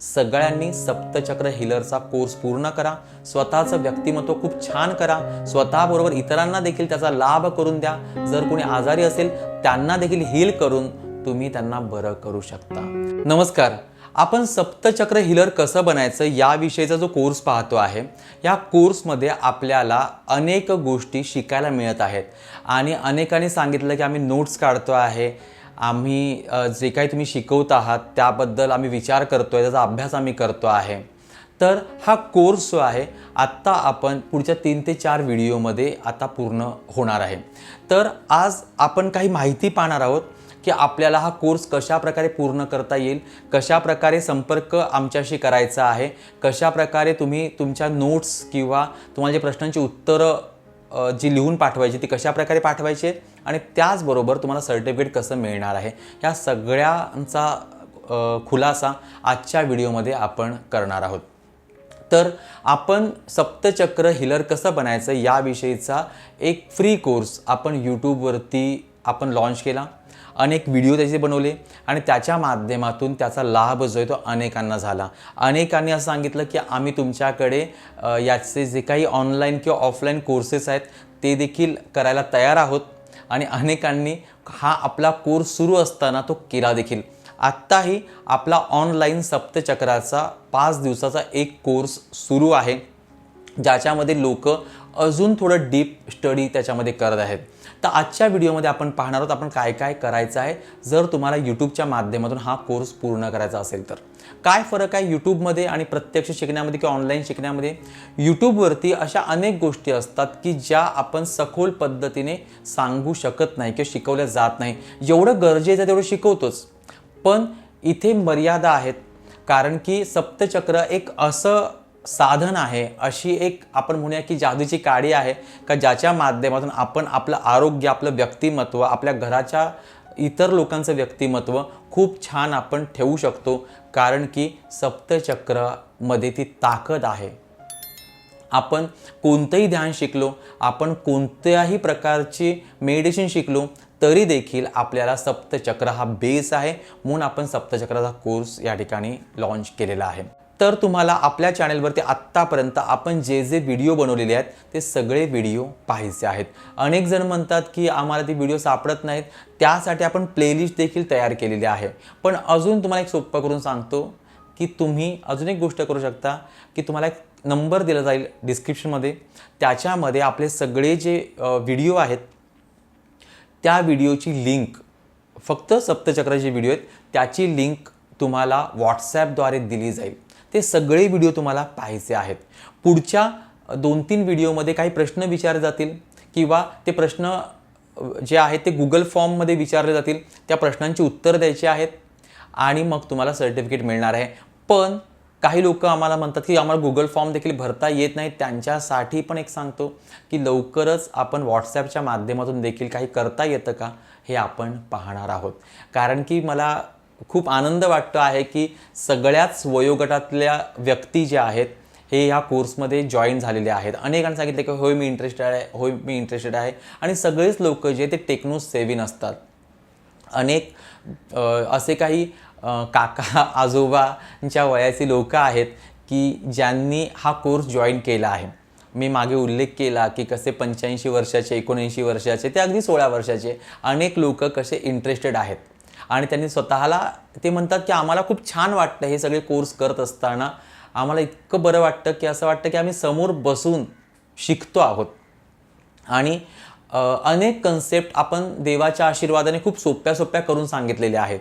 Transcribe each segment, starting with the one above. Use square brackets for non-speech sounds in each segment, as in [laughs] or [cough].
सगळ्यांनी सप्तचक्र हिलरचा कोर्स पूर्ण करा. स्वतःचं व्यक्तिमत्व खूप छान करा. स्वतःबरोबर इतरांना देखील त्याचा लाभ करून द्या. जर कोणी आजारी असेल त्यांना देखील हील करून तुम्ही त्यांना बरं करू शकता. नमस्कार. आपण सप्तचक्र हिलर कसं बनायचं याविषयीचा जो कोर्स पाहतो आहे या कोर्समध्ये आपल्याला अनेक गोष्टी शिकायला मिळत आहेत. आणि अनेकांनी सांगितलं की आम्ही नोट्स काढतो आहे आम्ही जे काही तुम्ही शिकवत आहात त्याबद्दल आम्ही विचार करतो आहे त्याचा अभ्यास आम्ही करतो आहे. तर हा कोर्स जो आहे आत्ता आपण पुढच्या तीन ते चार व्हिडिओमध्ये आता पूर्ण होणार आहे. तर आज आपण काही माहिती पाहणार आहोत की आपल्याला हा कोर्स कशा प्रकारे पूर्ण करता येईल कशा प्रकारे संपर्क आमच्याशी करायचा आहे कशा प्रकारे तुम्ही तुमच्या नोट्स किंवा तुम्हाला जे प्रश्नांची उत्तरं जी लिहून पाठवायची ती कशा प्रकारे पाठवायची आहे आणि त्याचबरोबर तुम्हाला सर्टिफिकेट कसं मिळणार आहे या सगळ्यांचा खुलासा आजच्या व्हिडिओमध्ये आपण करणार आहोत. तर आपण सप्तचक्र हिलर कसं बनायचं याविषयीचा एक फ्री कोर्स आपण यूट्यूबवरती आपण लॉन्च केला. अनेक व्हिडिओ त्याचे बनवले आणि त्याच्या माध्यमातून त्याचा लाभ जो आहे तो अनेकांना झाला. अनेकांनी असं सांगितलं की आम्ही तुमच्याकडे याचे जे काही ऑनलाईन किंवा ऑफलाईन कोर्सेस आहेत ते देखील करायला तयार आहोत. आणि अनेकांनी हा आपला कोर्स सुरू असताना तो केला देखील. आत्ताही आपला ऑनलाईन सप्तचक्राचा पाच दिवसाचा एक कोर्स सुरू आहे. ज्याच्यामध्ये लोक अजून थोडं डीप स्टडी त्याच्यामध्ये करत आहेत. तर आजच्या व्हिडिओमध्ये आपण पाहणार आहोत आपण काय काय करायचं आहे. जर तुम्हाला यूट्यूबच्या माध्यमातून हा कोर्स पूर्ण करायचा असेल तर. काय फरक आहे यूट्यूबमध्ये आणि प्रत्यक्ष शिकण्यामध्ये किंवा ऑनलाईन शिकण्यामध्ये? यूट्यूबवरती अशा अनेक गोष्टी असतात की ज्या आपण सखोल पद्धतीने सांगू शकत नाही किंवा शिकवल्या जात नाही. जेवढं गरजेचं आहे तेवढं शिकवतोच. पण इथे मर्यादा आहेत. कारण की सप्तचक्र एक असं साधन आहे अशी एक आपण म्हणूया की जादूची काडी आहे का ज्याच्या माध्यमातून आपण आपलं आरोग्य आपलं व्यक्तिमत्व आपल्या घराच्या इतर लोकांचं व्यक्तिमत्व खूप छान आपण ठेवू शकतो कारण की सप्तचक्रमध्ये ती ताकद आहे. आपण कोणतंही ध्यान शिकलो आपण कोणत्याही प्रकारची मेडिसिन शिकलो तरी देखील आपल्याला सप्तचक्र हा बेस आहे म्हणून आपण सप्तचक्राचा कोर्स या ठिकाणी लॉन्च केलेला आहे. तर तुम्हाला आपल्या चॅनलवरती आत्तापर्यंत आपण जे जे व्हिडिओ बनवलेले आहेत ते सगळे व्हिडिओ पाहायचे आहेत. अनेक जण म्हणतात की आम्हाला ते व्हिडिओ सापडत नाहीत त्यासाठी आपण प्लेलिस्ट देखील तयार केलेली आहे. पण अजून तुम्हाला एक सोपं करून सांगतो की तुम्ही अजून एक गोष्ट करू शकता की तुम्हाला एक नंबर दिला जाईल डिस्क्रिप्शनमध्ये त्याच्यामध्ये आपले सगळे जे व्हिडिओ आहेत त्या व्हिडिओची लिंक फक्त सप्तचक्राचे व्हिडिओ आहेत त्याची लिंक तुम्हाला व्हॉट्सॲपद्वारे दिली जाईल. ते सगळे व्हिडिओ तुम्हाला पाहायचे आहेत. पुढच्या दोन तीन व्हिडिओमध्ये काही प्रश्न विचारले जातील किंवा ते प्रश्न जे आहेत ते गुगल फॉर्ममध्ये विचारले जातील. त्या प्रश्नांची उत्तरं द्यायची आहेत आणि मग तुम्हाला सर्टिफिकेट मिळणार आहे. पण काही लोक आम्हाला म्हणतात की आम्हाला गुगल फॉर्म देखील भरता येत नाही. त्यांच्यासाठी पण एक सांगतो की लवकरच आपण व्हॉट्सॲपच्या माध्यमातून देखील काही करता येतं का हे आपण पाहणार आहोत. कारण की मला खूप आनंद वाटतो आहे की सगळ्याच वयोगटातल्या व्यक्ती ज्या आहेत हे ह्या कोर्समध्ये जॉईन झालेले आहेत. अनेकांनी सांगितलं की होय मी इंटरेस्टेड आहे होय मी इंटरेस्टेड आहे. आणि सगळेच लोक जे ते टेक्नो सेविन असतात अनेक असे काही काका [laughs] आजोबांच्या वयाची लोक आहेत की ज्यांनी हा कोर्स जॉईन केला आहे. मी मागे उल्लेख केला की कसे पंच्याऐंशी वर्षाचे एकोणऐंशी वर्षाचे ते अगदी सोळा वर्षाचे अनेक लोक कसे इंटरेस्टेड आहेत. आणि त्यांनी स्वतःला ते म्हणतात की आम्हाला खूप छान वाटतं हे सगळे कोर्स करत असताना. आम्हाला इतकं बरं वाटतं की असं वाटतं की आम्ही समोर बसून शिकतो आहोत. आणि अनेक कन्सेप्ट आपण देवाच्या आशीर्वादाने खूप सोप्या सोप्या करून सांगितलेल्या आहेत.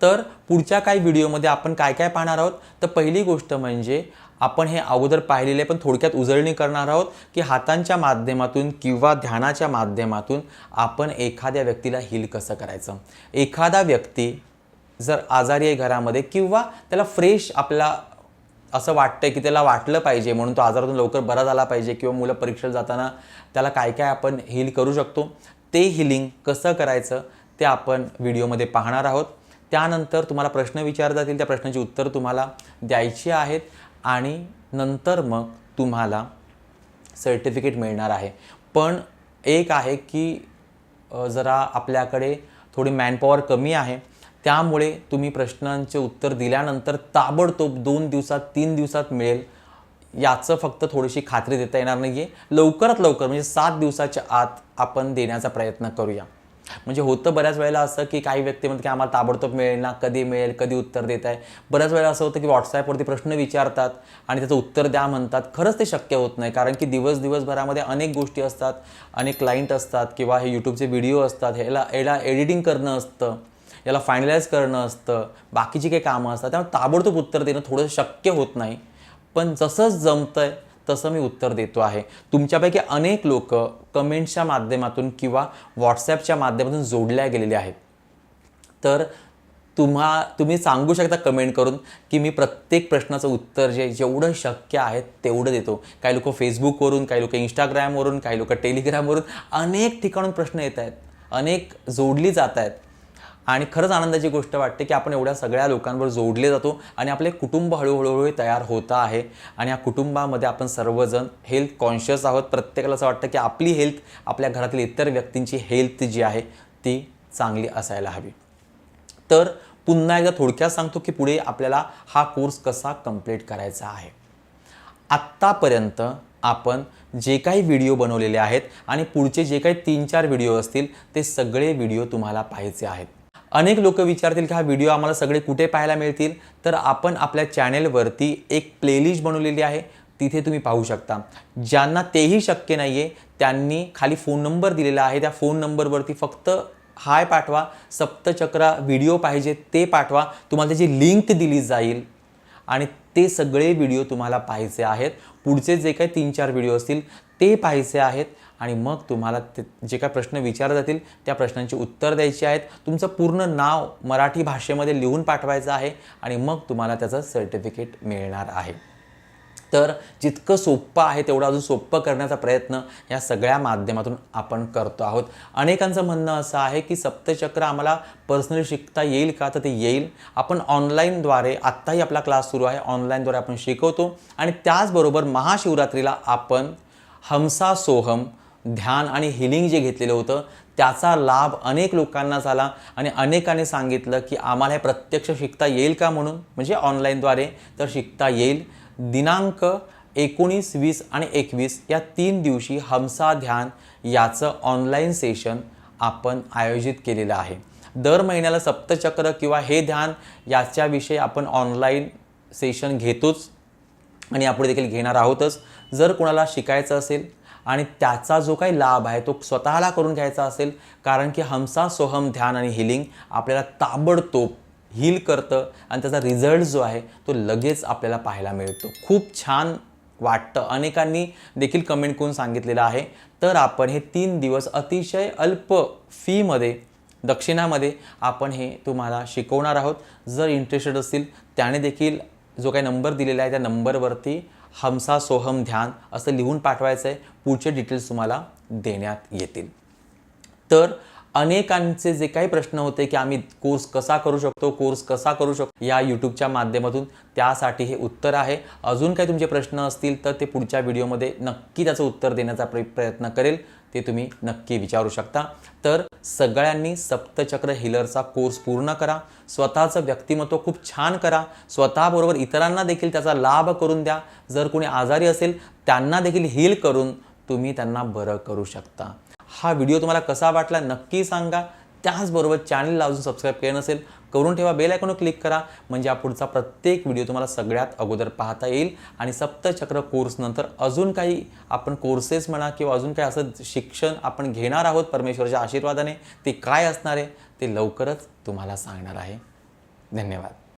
तर पुढच्या काही व्हिडिओमध्ये आपण काय काय पाहणार आहोत? तर पहिली गोष्ट म्हणजे आपण हे अगोदर पाहिलेले पण थोडक्यात उजळणी करणार आहोत की हातांच्या माध्यमातून किंवा ध्यानाच्या माध्यमातून आपण एखाद्या व्यक्तीला हील कसं करायचं? एखादा व्यक्ती जर आजारी आहे घरामध्ये किंवा त्याला फ्रेश आपला असं वाटतं की त्याला वाटलं पाहिजे म्हणून तो आजारातून लवकर बरा झाला पाहिजे किंवा मुलं परीक्षेला जाताना त्याला काय काय आपण हील करू शकतो ते हिलिंग कसं करायचं ते आपण व्हिडिओमध्ये पाहणार आहोत. त्यानंतर तुम्हाला प्रश्न विचारता जातील त्या प्रश्नाची उत्तर तुम्हाला द्यायची आहेत. आणि नंतर मग तुम्हाला सर्टिफिकेट मिळणार आहे. पण एक आहे की जरा आपल्याकडे थोडी मॅनपॉवर कमी आहे. त्यामुळे तुम्ही प्रश्नांचे उत्तर दिल्यानंतर ताबडतोब दोन दिवसात तीन दिवसात मिळेल. याचं फक्त थोडीशी खात्री देता येणार नाही आहे लवकरात लवकर म्हणजे सात दिवसाच्या आत आपण देण्याचा प्रयत्न करूया. म्हणजे होतं बऱ्याच वेळेला असं की काही व्यक्ती म्हणतात की आम्हाला ताबडतोब मिळेल ना कधी मिळेल कधी उत्तर देत आहे. बऱ्याच वेळेला असं होतं की व्हॉट्सॲपवरती प्रश्न विचारतात आणि त्याचं उत्तर द्या म्हणतात. खरंच ते शक्य होत नाही कारण की दिवस दिवसभरामध्ये अनेक गोष्टी असतात अनेक क्लायंट असतात किंवा हे यूट्यूबचे व्हिडिओ असतात ह्याला याला एडिटिंग करणं असतं याला फायनलाइज करणं असतं बाकीची काही कामं असतात त्यामुळे ताबडतोब उत्तर देणं थोडं शक्य होत नाही. पण जसंच आहे तसं मी उत्तर देतो आहे. तुमच्यापैकी अनेक लोक कमेंट्सच्या माध्यमातून किंवा व्हॉट्सॲपच्या माध्यमातून जोडल्या गेलेले आहेत. तर तुम्हा तुम्ही सांगू शकता कमेंट करून की मी प्रत्येक प्रश्नाचं उत्तर जे जेवढं शक्य आहे तेवढं देतो. काही लोक फेसबुकवरून काही लोक इंस्टाग्रामवरून काही लोक टेलिग्रामवरून अनेक ठिकाणून प्रश्न येत आहेत. अनेक जोडली जात आहेत. आणि खरंच आनंदाची गोष्ट वाटते की आपण एवढ्या सगळ्या लोकांवर जोडले जातो आणि आपले कुटुंब हळूहळू तयार होतं आहे. आणि या कुटुंबामध्ये आपण सर्वजण हेल्थ कॉन्शियस आहोत. प्रत्येकाला असं वाटतं की आपली हेल्थ आपल्या घरातील इतर व्यक्तींची हेल्थ जी आहे ती चांगली असायला हवी. तर पुन्हा एकदा थोडक्यात सांगतो की पुढे आपल्याला हा कोर्स कसा कंप्लीट करायचा आहे. आत्तापर्यंत आपण जे काही व्हिडिओ बनवलेले आहेत आणि पुढचे जे काही तीन चार व्हिडिओ असतील ते सगळे व्हिडिओ तुम्हाला पाहायचे आहेत. अनेक लोक विचारतील की हा व्हिडिओ आम्हाला सगळे कुठे पाहायला मिळतील? तर आपण आपल्या चॅनेलवरती एक प्लेलिस्ट बनवलेली आहे. तिथे तुम्ही पाहू शकता. ज्यांना तेही शक्य नाही आहे त्यांनी खाली फोन नंबर दिलेला आहे. त्या फोन नंबरवरती फक्त हाय पाठवा सप्तचक्रा व्हिडिओ पाहिजे ते पाठवा. तुम्हाला त्याची लिंक दिली जाईल. आणि ते सगळे व्हिडिओ तुम्हाला पाहायचे आहेत. पुढचे जे काही तीन चार व्हिडिओ असतील ते पाहायचे आहेत. आणि मग तुम्हाला ते जे काय प्रश्न विचारले जातील त्या प्रश्नांची उत्तर द्यायची आहेत. तुमचं पूर्ण नाव मराठी भाषेमध्ये लिहून पाठवायचं आहे आणि मग तुम्हाला त्याचं सर्टिफिकेट मिळणार आहे. तर जितकं सोपं आहे तेवढं अजून सोपं करण्याचा प्रयत्न या सगळ्या माध्यमातून आपण करतो आहोत. अनेकांचं म्हणणं असं आहे की सप्तचक्र आम्हाला पर्सनली शिकता येईल का? तर ते येईल. आपण ऑनलाईनद्वारे आत्ताही आपला क्लास सुरू आहे ऑनलाईनद्वारे आपण शिकवतो. आणि त्याचबरोबर महाशिवरात्रीला आपण हमसा सोहम ध्यान आणि हिलिंग जे घेतलेलं होतं त्याचा लाभ अनेक लोकांना झाला आणि अनेकांनी सांगितलं की आम्हाला हे प्रत्यक्ष शिकता येईल का म्हणून? म्हणजे ऑनलाईनद्वारे तर शिकता येईल. दिनांक एकोणीस वीस आणि एकवीस या तीन दिवशी हमसा ध्यान याचं ऑनलाईन सेशन आपण आयोजित केलेलं आहे. दर महिन्याला सप्तचक्र किंवा हे ध्यान याच्याविषयी आपण ऑनलाईन सेशन घेतोच आणि यापुढे देखील घेणार आहोतच. जर कोणाला शिकायचं असेल आणि त्याचा जो काही लाभ आहे तो स्वतःला करून घ्यायचा असेल कारण की हमसा सोहम ध्यान आणि हिलिंग आपल्याला ताबडतोब हील करतं आणि त्याचा रिझल्ट जो आहे तो लगेच आपल्याला पाहायला मिळतो. खूप छान वाटतं. अनेकांनी देखील कमेंट करून सांगितलेलं आहे. तर आपण हे तीन दिवस अतिशय अल्प फीमध्ये दक्षिणामध्ये आपण हे तुम्हाला शिकवणार आहोत. जर इंटरेस्टेड असतील त्याने देखील जो काही नंबर दिलेला आहे त्या नंबरवरती हमसा सोहम ध्यान असं लिहून पाठवायचं आहे पुढचे डिटेल्स तुम्हाला देण्यात येतील. तर अनेकांचे जे काही प्रश्न होते की आम्ही कोर्स कसा करू शकतो कोर्स कसा करू शकतो या यूट्यूबच्या माध्यमातून त्यासाठी हे उत्तर आहे. अजून काही तुमचे प्रश्न असतील तर ते पुढच्या व्हिडिओमध्ये नक्की त्याचं उत्तर देण्याचा प्रयत्न करेल. ते तुम्ही नक्की विचारू शकता. तर सगळ्यांनी सप्तचक्र हिलरचा कोर्स पूर्ण करा. स्वतःचं व्यक्तिमत्व खूप छान करा. स्वतःबरोबर इतरांना देखील त्याचा लाभ करून द्या. जर कोणी आजारी असेल त्यांना देखील हील करून तुम्ही त्यांना बरं करू शकता. हा व्हिडिओ तुम्हाला कसा वाटला नक्की सांगा. त्याचबरोबर चॅनलला अजून सबस्क्राईब केलं नसेल करून ठेवा बेल आयकॉनवर क्लिक करा. म्हणजे हा पुढचा प्रत्येक व्हिडिओ तुम्हाला सगळ्यात अगोदर पाहता येईल. आणि सप्तचक्र कोर्सनंतर अजून काही आपण कोर्सेस म्हणा किंवा अजून काही असं शिक्षण आपण घेणार आहोत परमेश्वराच्या आशीर्वादाने ते काय असणार आहे ते लवकरच तुम्हाला सांगणार आहे. धन्यवाद.